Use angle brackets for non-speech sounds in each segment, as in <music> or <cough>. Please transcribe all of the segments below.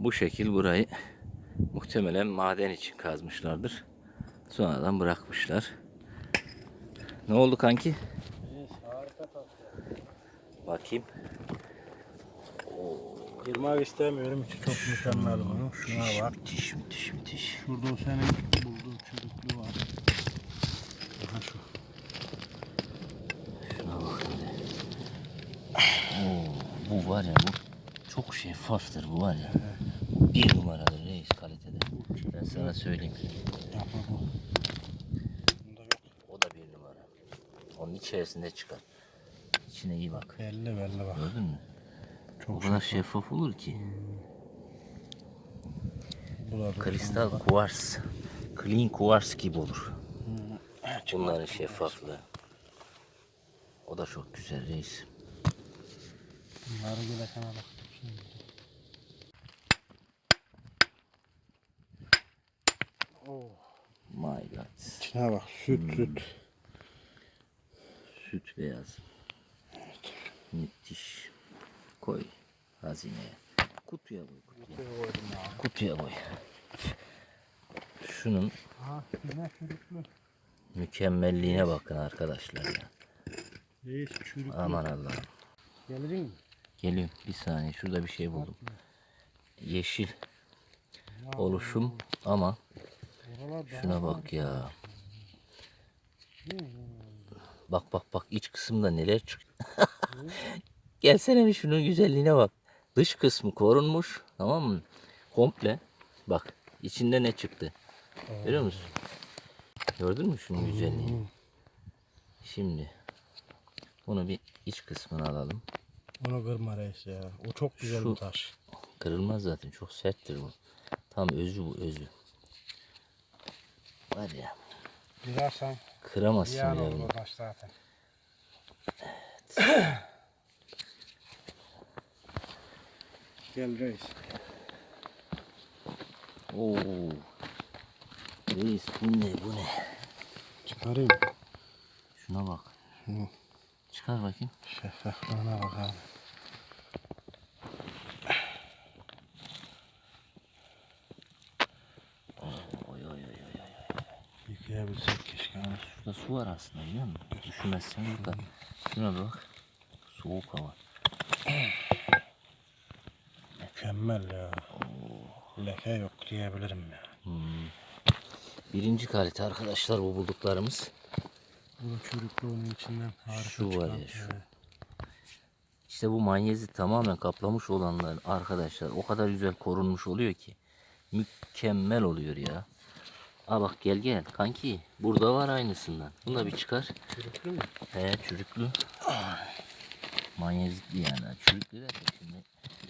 Bu şekil burayı muhtemelen maden için kazmışlardır. Sonradan bırakmışlar. Ne oldu kanki? Bakayım. Kırmak istemiyorum. içi çok mükemmel bunun. Şuna bak. Müthiş müthiş müthiş. Şurada o senin bulduğun çürüklü var. Aha şu. Şuna bak. Oo, bu var ya bu çok şeffaftır bu var ya. Bir numaradır reis kalitede. Ben sana söyleyeyim. O da bir numara. Onun içerisinde çıkar. İçine iyi bak. Belli belli bak. Gördün mü? O Çok kadar şeffaf olur ki. Kristal kuvars. Clean kuvars gibi olur. Bunların şeffaflığı. O da çok güzel reis. Bunları gelesene bak. Oh. My God. İçine bak. Süt süt. Süt beyaz. Müthiş. Koy hazineye. Kutuya koy. Kutuya, kutuya koy. Şunun Ha yine çürüklü. mükemmelliğine bakın arkadaşlar ya. Aman Allah'ım. Gelirin mi? Geliyorum bir saniye şurada bir şey buldum. Yeşil oluşum ama şuna bak ya. Bak bak bak iç kısımda neler çık. <laughs> Gelsene bir şunun güzelliğine bak. Dış kısmı korunmuş tamam mı? Komple. Bak içinde ne çıktı. Görüyor musun? Gördün mü şunun güzelliğini? Şimdi bunu bir iç kısmını alalım. Onu kırma reis ya. O çok güzel Şu- bir taş. Kırılmaz zaten çok serttir bu. Tam özü bu özü. Var ya Kırarsan kıramazsın bunu. o taş zaten. Gel reis. Oo. Reis bu ne bu ne? Çıkarayım. Şuna bak. Hı. Çıkar bakayım. Şeffaflığına bak abi. Oy oy oy oy. oy. Yıkayabilsek keşke. abi. Şurada su var aslında biliyor musun? Üşümezsen burada. Şuna bak. Soğuk hava. Mükemmel ya. Leke yok diyebilirim ya. Hmm. Birinci kalite arkadaşlar bu bulduklarımız. Bu da çürüklü onun içinden harika Şu var çıkan. ya, şu. Evet. İşte bu manyezi tamamen kaplamış olanlar arkadaşlar o kadar güzel korunmuş oluyor ki. Mükemmel oluyor ya. Aa bak gel gel kanki. Burada var aynısından. Bunu da bir çıkar. Çürüklü mü? He çürüklü. Manyezli yani. Çürüklü de şimdi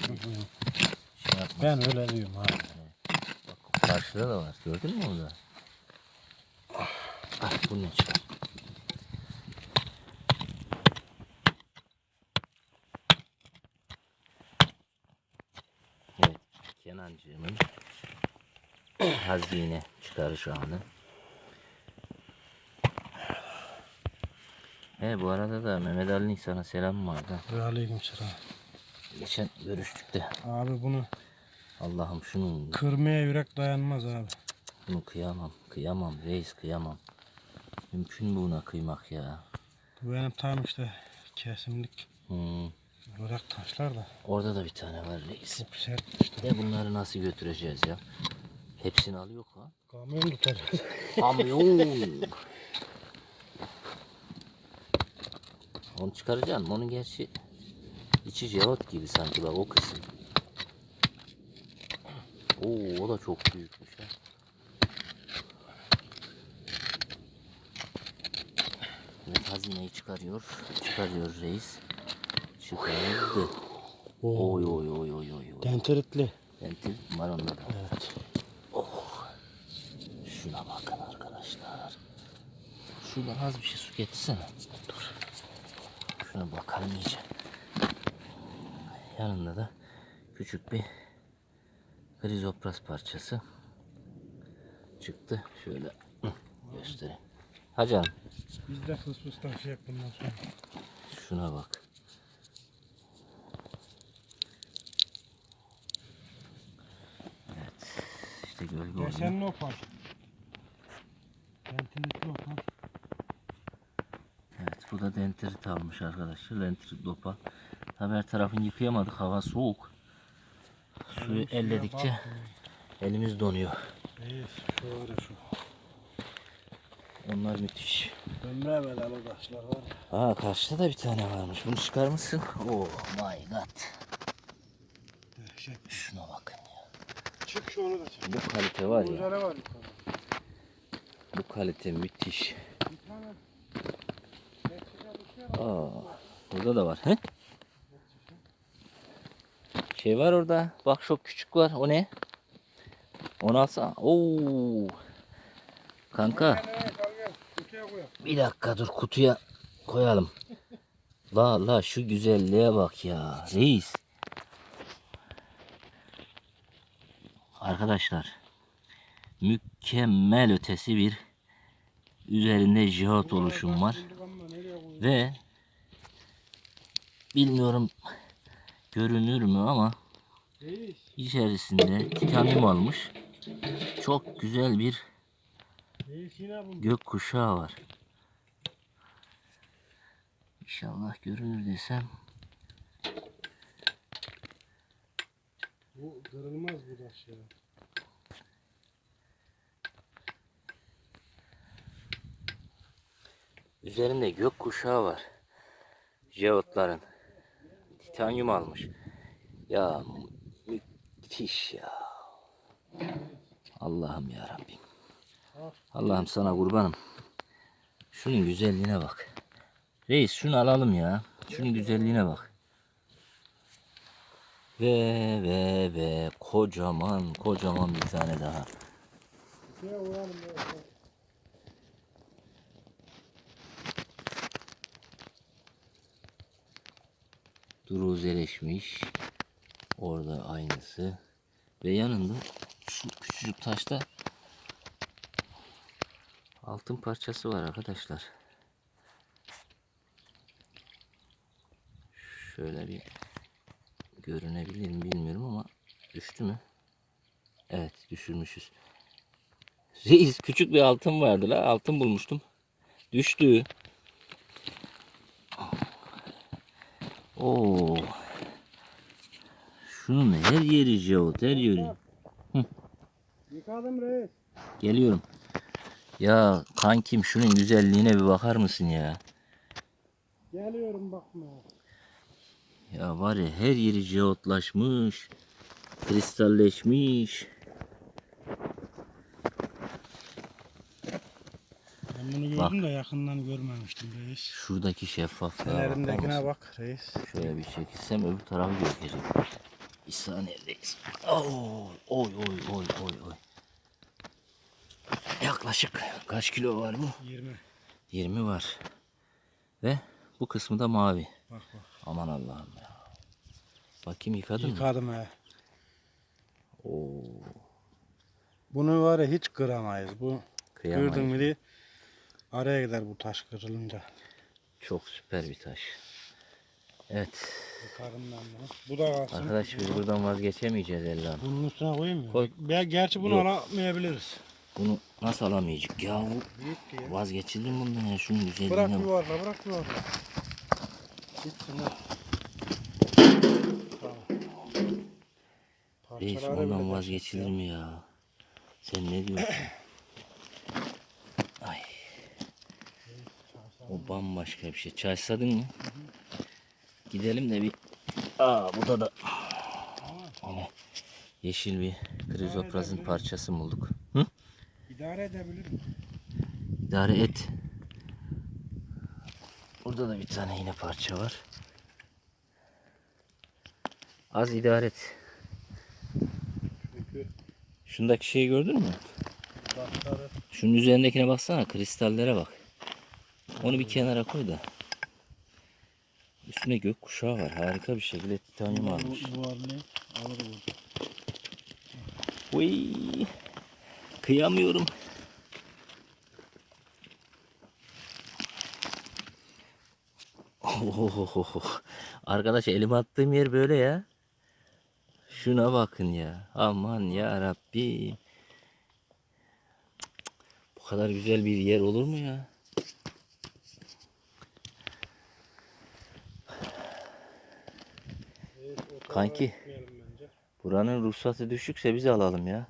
şey. Ben öyle diyorum abi. Bak karşıda da var. Gördün mü orada? Ah bu ne çıkar? Evet. Kenancığımın hazine çıkarış anı. He bu arada da Mehmet Ali'nin sana selam vardı. Aleyküm selam. Geçen görüştük de Abi bunu Allah'ım şunun kırmaya yürek dayanmaz abi. Bunu kıyamam, kıyamam reis kıyamam. Mümkün mü buna kıymak ya? Bu benim tam işte kesimlik Hmm. Yürek taşlar da. Orada da bir tane var reis. Çok sert işte. De bunları nasıl götüreceğiz ya? Hepsini alıyor ha. Kamyon tutacağız. Kamyon. Onu çıkaracaksın. Onun gerçi içi cevap gibi sanki bak o kısım. Oo o da çok büyükmüş ha. Evet hazineyi çıkarıyor. Çıkarıyor reis. Çıkardı. Oy oy oy oy oy. oy. Denteritli. Ventil var onda da. Evet. Şuna bakın arkadaşlar. Şuradan az bir şey su getirsene. Dur. Şuna bakalım iyice. Yanında da küçük bir krizopras parçası çıktı. Şöyle göstereyim. Ha canım Biz de fıs fıs taşıyak bundan sonra. şuna bak. De gölge oluyor. Desenli opal. Dentinlikli opal. Evet bu da dentrit almış arkadaşlar. Dentrit lopa. Tabi her tarafını yıkayamadık. Hava soğuk. Suyu elledikçe elimiz donuyor. Reis şu var şu. Onlar müthiş. Ömre belalı taşlar var. Aa karşıda da bir tane varmış. Bunu çıkar mısın? Oh my god. Dehşet. Şuna bakın. Çık şu onu da çek. Bu kalite var ya. Üzere var. Bu kalite müthiş. Bir tane. Aa, burada da var. He? Şey var orada. Bak çok küçük var. O ne? Onu alsana. Oo. Kanka. Bir dakika dur kutuya koyalım. La la şu güzelliğe bak ya. Reis. Arkadaşlar. Mükemmel ötesi bir üzerinde jihad oluşum var. Ve bilmiyorum görünür mü ama içerisinde titanyum almış. Çok güzel bir gök kuşağı var. İnşallah görünür desem. Bu kırılmaz bu taş ya. Üzerinde gök kuşağı var. Jeotların. Titanyum almış. Ya müthiş ya. Allah'ım ya Rabbim. Allah'ım sana kurbanım. Şunun güzelliğine bak. Reis şunu alalım ya. Şunun güzelliğine bak. Ve ve ve kocaman kocaman bir tane daha. Kutuya koyalım. evet. Duruzeleşmiş. Orada aynısı. Ve yanında şu küçücük taşta altın parçası var arkadaşlar. Şöyle bir görünebilir mi bilmiyorum ama düştü mü? Evet düşürmüşüz. Reis küçük bir altın vardı la. Altın bulmuştum. Düştü. Oo. Şunun her yeri jeot, her yeri. Yıkadım reis. Geliyorum. Ya kankim şunun güzelliğine bir bakar mısın ya? Geliyorum bakma. Ya var ya her yeri jeotlaşmış. Kristalleşmiş. Bak. de yakından görmemiştim reis. Şuradaki şeffaflığa bakar Ellerimdekine mısın? bak reis. Şöyle bir çekilsem öbür tarafı göreceğim. Bir saniyedeyiz. Oo, oy oy oy oy oy. Yaklaşık kaç kilo var bu? 20. 20 var. Ve bu kısmı da mavi. Bak bak. Aman Allah'ım ya. Bakayım yıkadın mı? Yıkadım he. Oo, Bunu var ya hiç kıramayız. Bu kıyamayız. kırdın mı diye araya gider bu taş kırılınca. Çok süper bir taş. Evet. Ben bunu. Bu da kalsın. Arkadaş biz buradan vazgeçemeyeceğiz Ella. Bunun üstüne koyayım mı? Koy. Ben gerçi bunu Yok. alamayabiliriz. Bunu nasıl alamayacak ya? Bu Büyük diye. vazgeçilir mi bundan ya? Şunun güzelliğine Bırak yuvarla bırak yuvarla. Gitsin. Tamam. Reis ondan vazgeçilir ya. mi ya? Sen ne diyorsun? <coughs> O bambaşka bir şey. Çay sadın mı? Gidelim de bir... Aa burada da yine yeşil bir krizoprazın parçası bulduk. Hı? İdare edebilir. İdare et. Burada da bir tane yine parça var. Az idare et. Şundaki şeyi gördün mü? Şunun üzerindekine baksana kristallere bak. Onu bir kenara koy da. Üstüne gök kuşağı var. Harika bir şekilde titanyum almış. bu, bu halini alır bu. Uy. Kıyamıyorum. Ohohoho. Arkadaş elime attığım yer böyle ya. Şuna bakın ya. Aman ya Rabbi. Bu kadar güzel bir yer olur mu ya? Evet, o tarafa Kanki. Buranın ruhsatı düşükse biz alalım ya.